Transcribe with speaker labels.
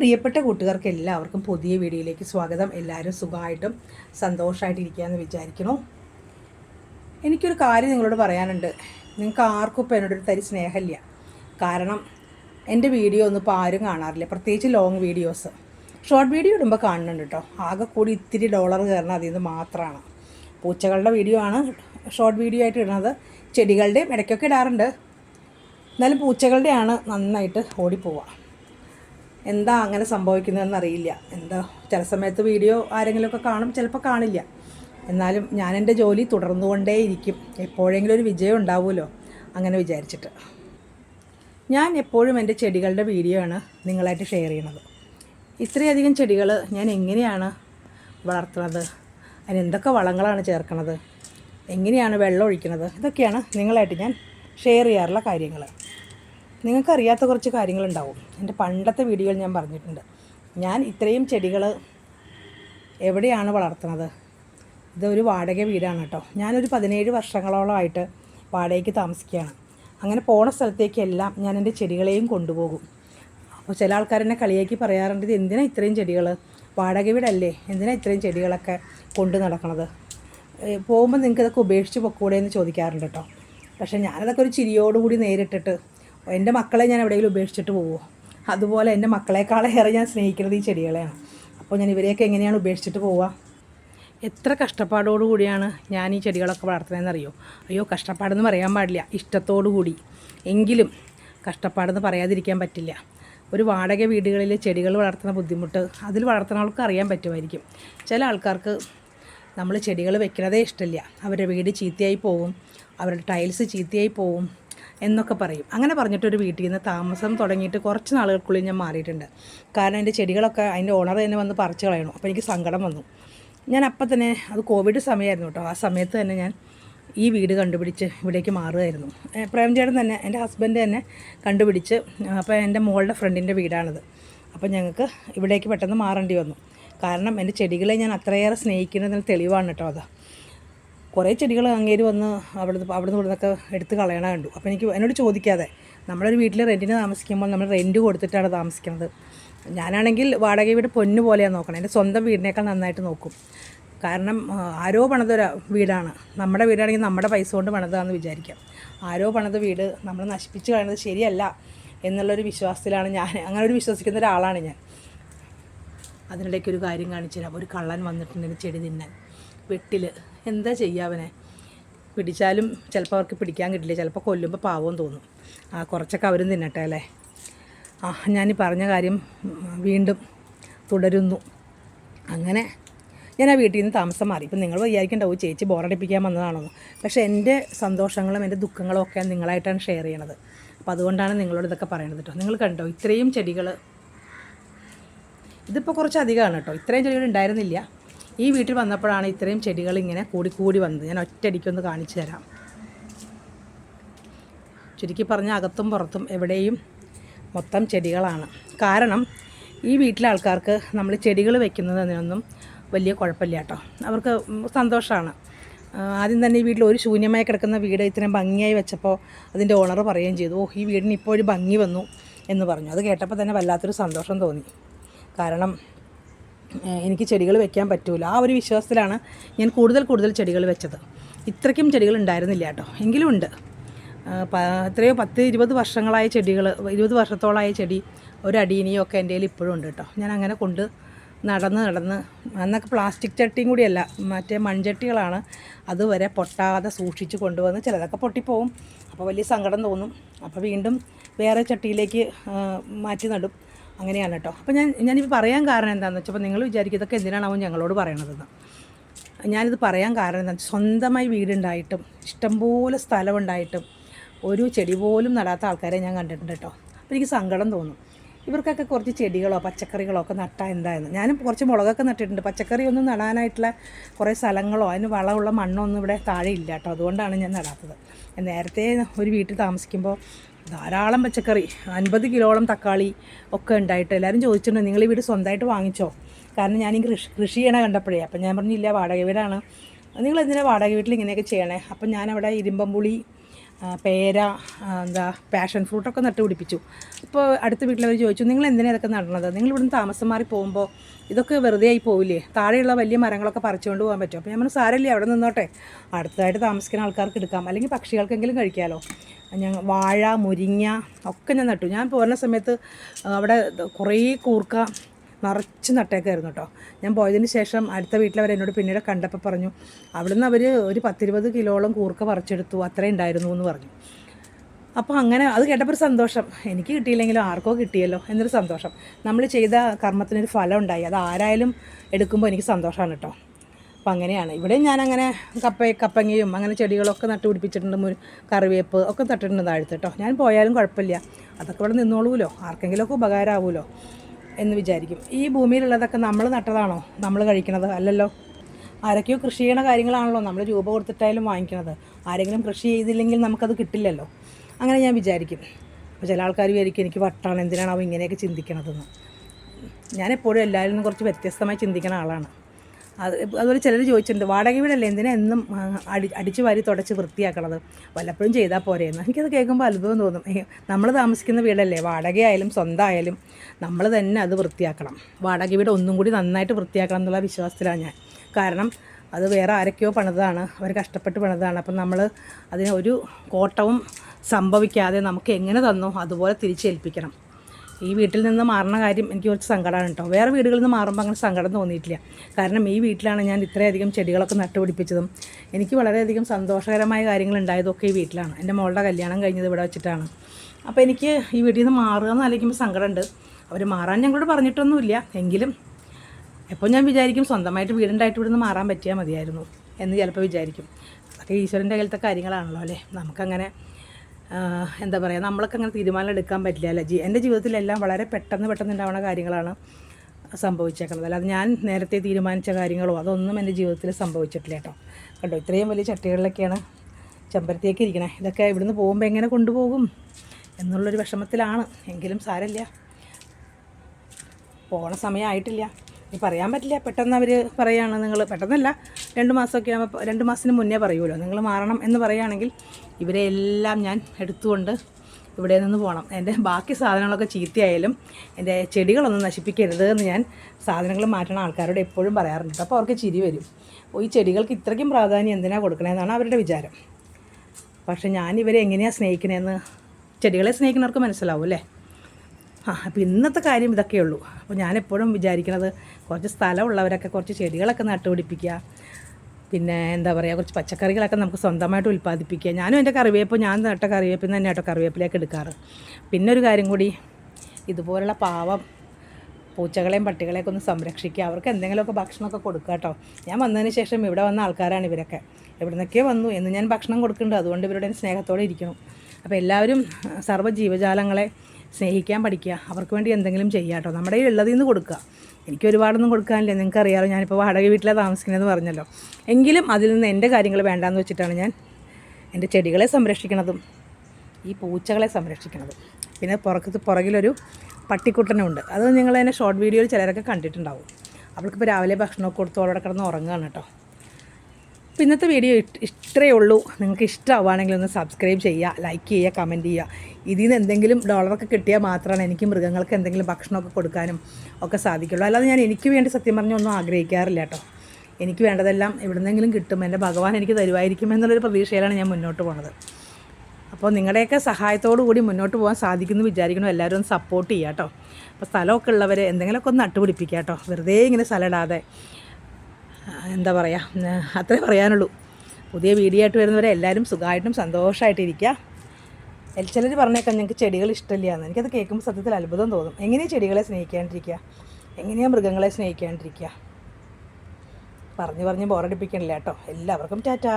Speaker 1: പ്രിയപ്പെട്ട കൂട്ടുകാർക്ക് എല്ലാവർക്കും പുതിയ വീഡിയോയിലേക്ക് സ്വാഗതം. എല്ലാവരും സുഖമായിട്ടും സന്തോഷമായിട്ട് വിചാരിക്കുന്നു. എനിക്കൊരു കാര്യം നിങ്ങളോട് പറയാനുണ്ട്. നിങ്ങൾക്ക് ആർക്കും ഇപ്പോൾ എന്നോടൊരു തരി സ്നേഹമില്ല. കാരണം എന്റെ വീഡിയോ ഒന്നും ഇപ്പോൾ ആരും കാണാറില്ല. പ്രത്യേകിച്ച് ലോങ് വീഡിയോസ് ഷോർട്ട് വീഡിയോ ഇടുമ്പോൾ കാണുന്നുണ്ട് കേട്ടോ. ആകെ കൂടി ഇത്തിരി ഡോളർ കയറണം അതിൽ നിന്ന് മാത്രമാണ്. പൂച്ചകളുടെ വീഡിയോ ആണ് ഷോർട്ട് വീഡിയോ ആയിട്ട് ഇടുന്നത്. ചെടികളുടെയും ഇടയ്ക്കൊക്കെ ഇടാറുണ്ട്. എന്നാലും പൂച്ചകളുടെയാണ് നന്നായിട്ട് ഓടിപ്പോവുക. എന്താ അങ്ങനെ സംഭവിക്കുന്നതെന്ന് അറിയില്ല. എന്താ ചില സമയത്ത് വീഡിയോ ആരെങ്കിലുമൊക്കെ കാണും ചിലപ്പോൾ കാണില്ല. എന്നാലും ഞാൻ എന്റെ ജോലി തുടർന്നുകൊണ്ടേയിരിക്കും എപ്പോഴെങ്കിലും ഒരു വിജയം ഉണ്ടാവുമല്ലോ അങ്ങനെ വിചാരിച്ചിട്ട്. ഞാൻ എപ്പോഴും എന്റെ ചെടികളുടെ വീഡിയോ ആണ് നിങ്ങളായിട്ട് ഷെയർ ചെയ്യണത് ഇത്രയധികം ചെടികൾ ഞാൻ എങ്ങനെയാണ് വളർത്തുന്നത്? അതിന് എന്തൊക്കെ വളങ്ങളാണ് ചേർക്കുന്നത്? എങ്ങനെയാണ് വെള്ളം ഒഴിക്കുന്നത്? ഇതൊക്കെയാണ് നിങ്ങളായിട്ട് ഞാൻ ഷെയർ ചെയ്യാറുള്ള കാര്യങ്ങൾ നിങ്ങൾക്കറിയാത്ത കുറച്ച് കാര്യങ്ങളുണ്ടാവും. എന്റെ പണ്ടത്തെ വീഡിയോയിൽ ഞാൻ പറഞ്ഞിട്ടുണ്ട്. ഞാൻ ഇത്രയും ചെടികൾ എവിടെയാണ് വളർത്തുന്നത്? ഇതൊരു വാടക വീടാണ് കേട്ടോ. ഞാനൊരു പതിനേഴ് വർഷങ്ങളോളമായിട്ട് വാടകയ്ക്ക് താമസിക്കുകയാണ്. അങ്ങനെ പോണ സ്ഥലത്തേക്കെല്ലാം ഞാൻ എന്റെ ചെടികളെയും കൊണ്ടുപോകും. അപ്പോൾ ചില ആൾക്കാരെന്നെ കളിയാക്കി പറയാറുണ്ട് ഇത് എന്തിനാ ഇത്രയും ചെടികൾ വാടക വീടല്ലേ? എന്തിനാ ഇത്രയും ചെടികളൊക്കെ കൊണ്ടു നടക്കണത്? പോകുമ്പോൾ നിങ്ങൾക്ക് ഇതൊക്കെ ഉപേക്ഷിച്ച് പൊക്കൂടെ എന്ന് ചോദിക്കാറുണ്ട് കേട്ടോ. പക്ഷേ ഞാനതൊക്കെ ഒരു ചിരിയോടുകൂടി നേരിട്ടിട്ട് എന്റെ മക്കളെ ഞാൻ എവിടെയെങ്കിലും ഉപേക്ഷിച്ചിട്ട് പോവുമോ അതുപോലെ എന്റെ മക്കളെക്കാളേറെ ഞാൻ സ്നേഹിക്കുന്നത് ഈ ചെടികളെയാണ്. അപ്പോൾ ഞാൻ ഇവരെയൊക്കെ എങ്ങനെയാണ് ഉപേക്ഷിച്ചിട്ട് പോവുക? എത്ര കഷ്ടപ്പാടോടു കൂടിയാണ് ഞാൻ ഈ ചെടികളൊക്കെ വളർത്തുന്നതെന്ന് അറിയോ? അയ്യോ കഷ്ടപ്പാടെന്ന് പറയാൻ പാടില്ല. ഇഷ്ടത്തോടു കൂടി. എങ്കിലും കഷ്ടപ്പാടെന്ന് പറയാതിരിക്കാൻ പറ്റില്ല. ഒരു വാടക വീടുകളിൽ ചെടികൾ വളർത്തുന്ന ബുദ്ധിമുട്ട് അതിൽ വളർത്തുന്ന ആൾക്ക് അറിയാൻ പറ്റുമായിരിക്കും. ചില ആൾക്കാർക്ക് നമ്മൾ ചെടികൾ വെക്കുന്നതേ ഇഷ്ടമില്ല. അവരുടെ വീട് ചീത്തയായി പോവും. അവരുടെ ടൈൽസ് ചീത്തയായി പോവും. എന്നൊക്കെ പറയും. അങ്ങനെ പറഞ്ഞിട്ടൊരു വീട്ടിൽ നിന്ന് താമസം തുടങ്ങിയിട്ട് കുറച്ച് നാളുകൾക്കുള്ളിൽ ഞാൻ മാറിയിട്ടുണ്ട്. കാരണം എന്റെ ചെടികളൊക്കെ അതിന്റെ ഓണർ തന്നെ വന്ന് പറിച്ചു കളയണം. അപ്പോൾ എനിക്ക് സങ്കടം വന്നു. ഞാൻ അപ്പം തന്നെ അത് കോവിഡ് സമയമായിരുന്നു കേട്ടോ. ആ സമയത്ത് തന്നെ ഞാൻ ഈ വീട് കണ്ടുപിടിച്ച് ഇവിടേക്ക് മാറുമായിരുന്നു പ്രേംചേട്ടൻ തന്നെ എന്റെ ഹസ്ബൻഡ് തന്നെ കണ്ടുപിടിച്ച് അപ്പോൾ എന്റെ മോളുടെ ഫ്രണ്ടിന്റെ വീടാണിത്. അപ്പോൾ ഞങ്ങൾക്ക് ഇവിടേക്ക് പെട്ടെന്ന് മാറേണ്ടി വന്നു. കാരണം എന്റെ ചെടികളെ ഞാൻ അത്രയേറെ സ്നേഹിക്കുന്നതിന് തെളിവാണ് കേട്ടോ അത്. കുറേ ചെടികൾ അങ്ങേര് വന്ന് അവിടുന്ന് അവിടുന്ന് ഇവിടുന്നൊക്കെ എടുത്ത് കളയണ കണ്ടു. അപ്പോൾ എനിക്ക് എന്നോട് ചോദിക്കാതെ നമ്മളൊരു വീട്ടിൽ റെന്റിന് താമസിക്കുമ്പോൾ നമ്മൾ റെന്റ് കൊടുത്തിട്ടാണ് താമസിക്കുന്നത് ഞാനാണെങ്കിൽ വാടക വീട് പൊന്നു പോലെയാണ് നോക്കണം. എന്റെ സ്വന്തം വീടിനേക്കാൾ നന്നായിട്ട് നോക്കും. കാരണം ആരോ പണിതൊരു വീടാണ്. നമ്മുടെ വീടാണെങ്കിൽ നമ്മുടെ പൈസ കൊണ്ട് പണിതാന്ന് വിചാരിക്കാം. ആരോ പണിത വീട് നമ്മൾ നശിപ്പിച്ച് കളയുന്നത് ശരിയല്ല എന്നുള്ളൊരു വിശ്വാസത്തിലാണ് ഞാൻ. അങ്ങനെ ഒരു വിശ്വസിക്കുന്ന ഒരാളാണ് ഞാൻ. അതിനിടയ്ക്ക് ഒരു കാര്യം കാണിച്ചു തരാം ഒരു കള്ളൻ വന്നിട്ടുണ്ടെങ്കിൽ ചെടി തിന്നാൻ. വെട്ടിൽ എന്താ ചെയ്യുക അവനെ? പിടിച്ചാലും ചിലപ്പോൾ അവർക്ക് പിടിക്കാൻ കിട്ടില്ല ചിലപ്പോൾ കൊല്ലുമ്പോൾ പാവം തോന്നും. ആ കുറച്ചൊക്കെ അവരും തിന്നട്ടെ അല്ലേ? ആ ഞാൻ ഈ പറഞ്ഞ കാര്യം വീണ്ടും തുടരുന്നു. അങ്ങനെ ഞാൻ ആ വീട്ടിൽ നിന്ന് താമസം മാറി. ഇപ്പം നിങ്ങൾ വിചാരിക്കണ്ടാവും ചേച്ചി ബോറടിപ്പിക്കാൻ വന്നതാണോ പക്ഷേ എന്റെ സന്തോഷങ്ങളും എന്റെ ദുഃഖങ്ങളും ഒക്കെ നിങ്ങളായിട്ടാണ് ഷെയർ ചെയ്യണത്. അപ്പോൾ അതുകൊണ്ടാണ് നിങ്ങളോട് ഇതൊക്കെ പറയണത് കേട്ടോ. നിങ്ങൾ കണ്ടോ ഇത്രയും ചെടികൾ ഇതിപ്പോൾ കുറച്ച് അധികമാണ് കേട്ടോ. ഇത്രയും ചെടികൾ ഉണ്ടായിരുന്നില്ല. ഈ വീട്ടിൽ വന്നപ്പോഴാണ് ഇത്രയും ചെടികൾ ഇങ്ങനെ കൂടി കൂടി വന്നത്. ഞാൻ ഒറ്റയടിക്കൊന്ന് കാണിച്ചു തരാം. ചുരുക്കി പറഞ്ഞ അകത്തും പുറത്തും എവിടെയും മൊത്തം ചെടികളാണ്. കാരണം ഈ വീട്ടിലെ ആൾക്കാർക്ക് നമ്മൾ ചെടികൾ വെക്കുന്നതിനൊന്നും വലിയ കുഴപ്പമില്ല കേട്ടോ. അവർക്ക് സന്തോഷമാണ്. ആദ്യം തന്നെ ഈ വീട്ടിൽ ഒരു ശൂന്യമായി കിടക്കുന്ന വീട് ഇത്രയും ഭംഗിയായി വെച്ചപ്പോൾ അതിന്റെ ഓണർ പറയുകയും ചെയ്തു ഓ ഈ വീടിന് ഇപ്പോൾ ഒരു ഭംഗി വന്നു എന്ന് പറഞ്ഞു. അത് കേട്ടപ്പോൾ തന്നെ വല്ലാത്തൊരു സന്തോഷം തോന്നി. കാരണം എനിക്ക് ചെടികൾ വെക്കാൻ പറ്റൂല. ആ ഒരു വിശ്വാസത്തിലാണ് ഞാൻ കൂടുതൽ കൂടുതൽ ചെടികൾ വെച്ചത്. ഇത്രയ്ക്കും ചെടികൾ ഉണ്ടായിരുന്നില്ല കേട്ടോ. എങ്കിലും ഉണ്ട്. എത്രയോ പത്ത് ഇരുപത് വർഷങ്ങളായ ചെടികൾ ഇരുപത് വർഷത്തോളമായ ചെടി ഒരു അടീനിയും ഒക്കെ എന്റെ കയ്യിൽ ഇപ്പോഴും ഉണ്ട് കേട്ടോ. ഞാൻ അങ്ങനെ കൊണ്ട് നടന്ന് നടന്ന് അന്നൊക്കെ പ്ലാസ്റ്റിക് ചട്ടിയും കൂടിയല്ല മറ്റേ മൺചട്ടികളാണ് അതുവരെ പൊട്ടാതെ സൂക്ഷിച്ച് കൊണ്ടുവന്ന് ചിലതൊക്കെ പൊട്ടിപ്പോവും. അപ്പോൾ വലിയ സങ്കടം തോന്നും. അപ്പോൾ വീണ്ടും വേറെ ചട്ടിയിലേക്ക് മാറ്റി നടും. അങ്ങനെയാണ് കേട്ടോ. അപ്പോൾ ഞാൻ ഞാനിപ്പോൾ പറയാൻ കാരണം എന്താണെന്ന് വെച്ചപ്പോൾ നിങ്ങൾ വിചാരിക്കും ഇതൊക്കെ എന്തിനാണ് അവൻ ഞങ്ങളോട് പറയണതെന്ന്. ഞാനിത് പറയാൻ കാരണം എന്താ സ്വന്തമായി വീടുണ്ടായിട്ടും ഇഷ്ടംപോലെ സ്ഥലമുണ്ടായിട്ടും ഒരു ചെടി പോലും നടാത്ത ആൾക്കാരെ ഞാൻ കണ്ടിട്ടുണ്ട് കേട്ടോ. അപ്പോൾ എനിക്ക് സങ്കടം തോന്നും. ഇവർക്കൊക്കെ കുറച്ച് ചെടികളോ പച്ചക്കറികളോ ഒക്കെ നട്ടാൽ എന്തായെന്ന്. ഞാനും കുറച്ച് മുളകൊക്കെ നട്ടിട്ടുണ്ട്. പച്ചക്കറി ഒന്നും നടാനായിട്ടുള്ള കുറേ സ്ഥലങ്ങളോ അതിന് വളമുള്ള മണ്ണൊന്നും ഇവിടെ താഴെ ഇല്ല കേട്ടോ. അതുകൊണ്ടാണ് ഞാൻ നടാത്തത്. നേരത്തെ ഒരു വീട്ടിൽ താമസിക്കുമ്പോൾ ധാരാളം പച്ചക്കറി അൻപത് കിലോളം തക്കാളി ഒക്കെ ഉണ്ടായിട്ട് എല്ലാവരും ചോദിച്ചിട്ടുണ്ട് നിങ്ങൾ ഈ വീട് സ്വന്തമായിട്ട് വാങ്ങിച്ചോ? കാരണം ഞാൻ ഈ കൃഷി കൃഷി ചെയ്യണ കണ്ടപ്പോഴേ അപ്പം ഞാൻ പറഞ്ഞില്ല വാടക വീടാണ്. നിങ്ങൾ എന്തിനാ വാടക വീട്ടിൽ ഇങ്ങനെയൊക്കെ ചെയ്യണേ? അപ്പം ഞാനവിടെ ഇരുമ്പമ്പുളി പേര എന്താ പാഷൻ ഫ്രൂട്ടൊക്കെ നട്ട് പിടിപ്പിച്ചു. അപ്പോൾ അടുത്ത വീട്ടിലവർ ചോദിച്ചു നിങ്ങൾ എന്തിനാണ് ഇതൊക്കെ നടണത്? നിങ്ങൾ ഇവിടുന്ന് താമസം മാറി പോകുമ്പോൾ ഇതൊക്കെ വെറുതെ ആയി പോവില്ലേ? താഴെയുള്ള വലിയ മരങ്ങളൊക്കെ പറിച്ചുകൊണ്ട് പോകാൻ പറ്റും. അപ്പോൾ ഞാൻ പറഞ്ഞു സാരല്ലേ അവിടെ നിന്നോട്ടെ. അടുത്തതായിട്ട് താമസിക്കുന്ന ആൾക്കാർക്ക് എടുക്കാം. അല്ലെങ്കിൽ പക്ഷികൾക്കെങ്കിലും കഴിക്കാമല്ലോ ഞാൻ വാഴ മുരിങ്ങ ഒക്കെ ഞാൻ നട്ടു. ഞാൻ പോരുന്ന സമയത്ത് അവിടെ കുറേ കൂർക്ക നിറച്ച് നട്ടേക്കായിരുന്നു കേട്ടോ. ഞാൻ പോയതിന് ശേഷം അടുത്ത വീട്ടിലവർ എന്നോട് പിന്നീട് കണ്ടപ്പോൾ പറഞ്ഞു അവിടുന്ന് അവർ ഒരു പത്തിരുപത് കിലോളം കൂർക്ക പറിച്ചെടുത്തു അത്രയും ഉണ്ടായിരുന്നു എന്ന് പറഞ്ഞു. അപ്പോൾ അങ്ങനെ അത് കേട്ടപ്പോൾ ഒരു സന്തോഷം. എനിക്ക് കിട്ടിയില്ലെങ്കിലും ആർക്കോ കിട്ടിയല്ലോ എന്നൊരു സന്തോഷം. നമ്മൾ ചെയ്ത കർമ്മത്തിനൊരു ഫലം ഉണ്ടായി. അത് ആരായാലും എടുക്കുമ്പോൾ എനിക്ക് സന്തോഷമാണ് കേട്ടോ. അപ്പോൾ അങ്ങനെയാണ്. ഇവിടെ ഞാനങ്ങനെ കപ്പ കപ്പങ്ങയും അങ്ങനെ ചെടികളൊക്കെ നട്ടുപിടിപ്പിച്ചിട്ടുണ്ട് പിടിപ്പിച്ചിട്ടുണ്ട്. കറിവേപ്പ് ഒക്കെ നട്ടിട്ടുണ്ട് താഴ്ത്ത് കേട്ടോ. ഞാൻ പോയാലും കുഴപ്പമില്ല. അതൊക്കെ ഇവിടെ നിന്നോളൂല്ലോ ആർക്കെങ്കിലുമൊക്കെ ഉപകാരമാവുമല്ലോ. എന്ന് വിചാരിക്കും. ഈ ഭൂമിയിലുള്ളതൊക്കെ നമ്മൾ നട്ടതാണോ? നമ്മൾ കഴിക്കണത് അല്ലല്ലോ. ആരൊക്കെയോ കൃഷി ചെയ്യണ കാര്യങ്ങളാണല്ലോ നമ്മൾ രൂപ കൊടുത്തിട്ടായാലും വാങ്ങിക്കണത്. ആരെങ്കിലും കൃഷി ചെയ്തില്ലെങ്കിൽ നമുക്കത് കിട്ടില്ലല്ലോ. അങ്ങനെ ഞാൻ വിചാരിക്കും. അപ്പോൾ ചില ആൾക്കാർ വിചാരിക്കും എനിക്ക് വട്ടാണ് എന്തിനാണ് അവ ഇങ്ങനെയൊക്കെ ചിന്തിക്കണതെന്ന്. ഞാൻ എപ്പോഴും എല്ലാവരിൽ കുറച്ച് വ്യത്യസ്തമായി ചിന്തിക്കുന്ന ആളാണ്. അത് അതുപോലെ ചിലർ ചോദിച്ചിട്ടുണ്ട് വാടക വീടല്ലേ? എന്തിനാ എന്നും അടി അടിച്ചു വാരി തുടച്ച് വൃത്തിയാക്കണത്? വല്ലപ്പോഴും ചെയ്താൽ പോരെയെന്ന് എനിക്കത് കേൾക്കുമ്പോൾ അത്ഭുതം തോന്നും. നമ്മൾ താമസിക്കുന്ന വീടല്ലേ? വാടകയായാലും സ്വന്തമായാലും നമ്മൾ തന്നെ അത് വൃത്തിയാക്കണം. വാടക വീട് ഒന്നും കൂടി നന്നായിട്ട് വൃത്തിയാക്കണം എന്നുള്ള വിശ്വാസത്തിലാണ് ഞാൻ. കാരണം അത് വേറെ ആരൊക്കെയോ പണിതാണ് അവർ കഷ്ടപ്പെട്ട് പണിതാണ് അപ്പം നമ്മൾ അതിന് ഒരു കോട്ടവും സംഭവിക്കാതെ നമുക്ക് എങ്ങനെ തന്നോ അതുപോലെ തിരിച്ചേൽപ്പിക്കണം. ഈ വീട്ടിൽ നിന്ന് മാറുന്ന കാര്യം എനിക്ക് കുറച്ച് സങ്കടമാണ് കേട്ടോ. വേറെ വീടുകളിൽ നിന്ന് മാറുമ്പോൾ അങ്ങനെ സങ്കടം തോന്നിയിട്ടില്ല. കാരണം ഈ വീട്ടിലാണ് ഞാൻ ഇത്രയധികം ചെടികളൊക്കെ നട്ടുപിടിപ്പിച്ചതും. എനിക്ക് വളരെയധികം സന്തോഷകരമായ കാര്യങ്ങൾ ഉണ്ടായതൊക്കെ ഈ വീട്ടിലാണ്. എന്റെ മോളുടെ കല്യാണം കഴിഞ്ഞത് ഇവിടെ വെച്ചിട്ടാണ്. അപ്പോൾ എനിക്ക് ഈ വീട്ടിൽ നിന്ന് മാറുക എന്ന് ആലോചിക്കുമ്പോൾ സങ്കടമുണ്ട്. അവർ മാറാൻ ഞങ്ങളോട് പറഞ്ഞിട്ടൊന്നുമില്ല. എങ്കിലും എപ്പോൾ ഞാൻ വിചാരിക്കും സ്വന്തമായിട്ട് വീടുണ്ടായിട്ട് ഇവിടുന്ന് മാറാൻ പറ്റിയാൽ മതിയായിരുന്നു എന്ന് ചിലപ്പോൾ വിചാരിക്കും. അതൊക്കെ ഈശ്വരന്റെ കയ്യിലത്തെ കാര്യങ്ങളാണല്ലോ അല്ലേ? നമുക്കങ്ങനെ എന്താ പറയുക നമ്മളൊക്കെ അങ്ങനെ തീരുമാനം എടുക്കാൻ പറ്റില്ല അല്ലേ? ജീ എന്റെ ജീവിതത്തിലെല്ലാം വളരെ പെട്ടെന്ന് പെട്ടെന്ന് ഉണ്ടാവുന്ന കാര്യങ്ങളാണ് സംഭവിച്ചേക്കുന്നത് അല്ലാതെ ഞാൻ നേരത്തെ തീരുമാനിച്ച കാര്യങ്ങളോ അതൊന്നും എന്റെ ജീവിതത്തിൽ സംഭവിച്ചിട്ടില്ല കേട്ടോ. കണ്ടോ ഇത്രയും വലിയ ചട്ടികളിലൊക്കെയാണ് ചെമ്പരത്തിയൊക്കെ ഇരിക്കണേ. ഇതൊക്കെ ഇവിടുന്ന് പോകുമ്പോൾ എങ്ങനെ കൊണ്ടുപോകും എന്നുള്ളൊരു വിഷമത്തിലാണ്. എങ്കിലും സാരമില്ല. പോണ സമയമായിട്ടില്ല. ഇനി പറയാൻ പറ്റില്ല. പെട്ടെന്ന് അവർ പറയുകയാണ് നിങ്ങൾ പെട്ടെന്നല്ല. രണ്ട് മാസമൊക്കെ ആകുമ്പോൾ രണ്ട് മാസത്തിന് മുന്നേ പറയുമല്ലോ നിങ്ങൾ മാറണം എന്ന് പറയുകയാണെങ്കിൽ ഇവരെ എല്ലാം ഞാൻ എടുത്തുകൊണ്ട് ഇവിടെ നിന്ന് പോകണം. എന്റെ ബാക്കി സാധനങ്ങളൊക്കെ ചീത്തയായാലും എന്റെ ചെടികളൊന്നും നശിപ്പിക്കരുത് എന്ന് ഞാൻ സാധനങ്ങൾ മാറ്റണ ആൾക്കാരോട് എപ്പോഴും പറയാറുണ്ട്. അപ്പോൾ അവർക്ക് ചിരി വരും. ഈ ചെടികൾക്ക് ഇത്രയ്ക്കും പ്രാധാന്യം എന്തിനാണ് കൊടുക്കണമെന്നാണ് അവരുടെ വിചാരം. പക്ഷെ ഞാൻ ഇവരെ എങ്ങനെയാണ് സ്നേഹിക്കണതെന്ന് ചെടികളെ സ്നേഹിക്കുന്നവർക്ക് മനസ്സിലാവും അല്ലേ? ആ അപ്പോൾ ഇന്നത്തെ കാര്യം ഇതൊക്കെയുള്ളൂ അപ്പോൾ ഞാനെപ്പോഴും വിചാരിക്കുന്നത് കുറച്ച് സ്ഥലമുള്ളവരൊക്കെ കുറച്ച് ചെടികളൊക്കെ നട്ടുപിടിപ്പിക്കുക. പിന്നെ എന്താ പറയുക കുറച്ച് പച്ചക്കറികളൊക്കെ നമുക്ക് സ്വന്തമായിട്ട് ഉൽപ്പാദിപ്പിക്കുക. ഞാനും എന്റെ കറിവേപ്പ് ഞാൻ നട്ട കറിവേപ്പിൽ തന്നെ കേട്ടോ കറിവേപ്പിലേക്ക് എടുക്കാറ്. പിന്നെ ഒരു കാര്യം കൂടി ഇതുപോലുള്ള പാവം പൂച്ചകളെയും പട്ടികളെയൊക്കെ ഒന്ന് സംരക്ഷിക്കുക. അവർക്ക് എന്തെങ്കിലുമൊക്കെ ഭക്ഷണമൊക്കെ കൊടുക്കുക കേട്ടോ. ഞാൻ വന്നതിന് ശേഷം ഇവിടെ വന്ന ആൾക്കാരാണ് ഇവരൊക്കെ. എവിടെ നിന്നൊക്കെ വന്നു. എന്ന് ഞാൻ ഭക്ഷണം കൊടുക്കുന്നുണ്ട്. അതുകൊണ്ട് ഇവരുടെ സ്നേഹത്തോടെ ഇരിക്കണം അപ്പോൾ എല്ലാവരും സർവ ജീവജാലങ്ങളെ സ്നേഹിക്കാൻ പഠിക്കുക. അവർക്ക് വേണ്ടി എന്തെങ്കിലും ചെയ്യുക കേട്ടോ. നമ്മുടെ കയ്യിൽ ഉള്ളതിൽ നിന്ന് കൊടുക്കുക. എനിക്ക് ഒരുപാടൊന്നും കൊടുക്കാനില്ല. നിങ്ങൾക്ക് അറിയാമല്ലോ ഞാനിപ്പോൾ വാടക വീട്ടിലാണ് താമസിക്കുന്നതെന്ന് പറഞ്ഞല്ലോ. എങ്കിലും അതിൽ നിന്ന് എന്റെ കാര്യങ്ങൾ വേണ്ടാന്ന് വെച്ചിട്ടാണ് ഞാൻ എന്റെ ചെടികളെ സംരക്ഷിക്കണതും ഈ പൂച്ചകളെ സംരക്ഷിക്കണതും. പിന്നെ പുറത്ത് പുറകിലൊരു പട്ടിക്കുട്ടനുണ്ട്. അത് നിങ്ങൾ തന്നെ ഷോർട്ട് വീഡിയോയിൽ ചിലരൊക്കെ കണ്ടിട്ടുണ്ടാവും. അവൾക്കിപ്പോൾ രാവിലെ ഭക്ഷണമൊക്കെ കൊടുത്ത് അവിടെ കിടന്ന് ഉറങ്ങുകയാണ് കേട്ടോ. അപ്പോൾ ഇന്നത്തെ വീഡിയോ ഇത്രയേ ഉള്ളൂ. നിങ്ങൾക്ക് ഇഷ്ടമാവുകയാണെങ്കിൽ ഒന്ന് സബ്സ്ക്രൈബ് ചെയ്യുക ലൈക്ക് ചെയ്യുക കമന്റ് ചെയ്യുക. ഇതിൽ നിന്ന് എന്തെങ്കിലും ഡോളറൊക്കെ കിട്ടിയാൽ മാത്രമാണ് എനിക്ക് മൃഗങ്ങൾക്ക് എന്തെങ്കിലും ഭക്ഷണമൊക്കെ കൊടുക്കാനും ഒക്കെ സാധിക്കുള്ളൂ. അല്ലാതെ ഞാൻ എനിക്ക് വേണ്ടി സത്യം പറഞ്ഞൊന്നും ആഗ്രഹിക്കാറില്ല കേട്ടോ. എനിക്ക് വേണ്ടതെല്ലാം എവിടുന്നെങ്കിലും കിട്ടും. എന്റെ ഭഗവാൻ എനിക്ക് തരുമായിരിക്കും എന്നുള്ളൊരു പ്രതീക്ഷയിലാണ് ഞാൻ മുന്നോട്ട് പോണത്. അപ്പോൾ നിങ്ങളുടെയൊക്കെ സഹായത്തോടു കൂടി മുന്നോട്ട് പോകാൻ സാധിക്കുമെന്ന് വിചാരിക്കണം എല്ലാവരും ഒന്ന് സപ്പോർട്ട് ചെയ്യുക കേട്ടോ. അപ്പോൾ സ്ഥലമൊക്കെ ഉള്ളവർ എന്തെങ്കിലുമൊക്കെ ഒന്ന് നട്ടുപിടിപ്പിക്കുക കേട്ടോ. വെറുതെ ഇങ്ങനെ സ്ഥലം ഇടാതെ എന്താ പറയുക അത്രേ പറയാനുള്ളൂ. പുതിയ വീഡിയോ ആയിട്ട് വരുന്നവരെ എല്ലാവരും സുഖമായിട്ടും സന്തോഷമായിട്ടിരിക്കുക ചിലർ പറഞ്ഞേക്കാം ഞങ്ങൾക്ക് ചെടികൾ ഇഷ്ടമില്ല എന്ന് എനിക്കത് കേൾക്കുമ്പോൾ സത്യത്തിൽ അത്ഭുതം തോന്നും. എങ്ങനെയാണ് ചെടികളെ സ്നേഹിക്കാണ്ടിരിക്കുക? എങ്ങനെയാണ് മൃഗങ്ങളെ സ്നേഹിക്കാണ്ടിരിക്കുക? പറഞ്ഞ് പറഞ്ഞ് ബോറടിപ്പിക്കണില്ല കേട്ടോ. എല്ലാവർക്കും ടാറ്റാ.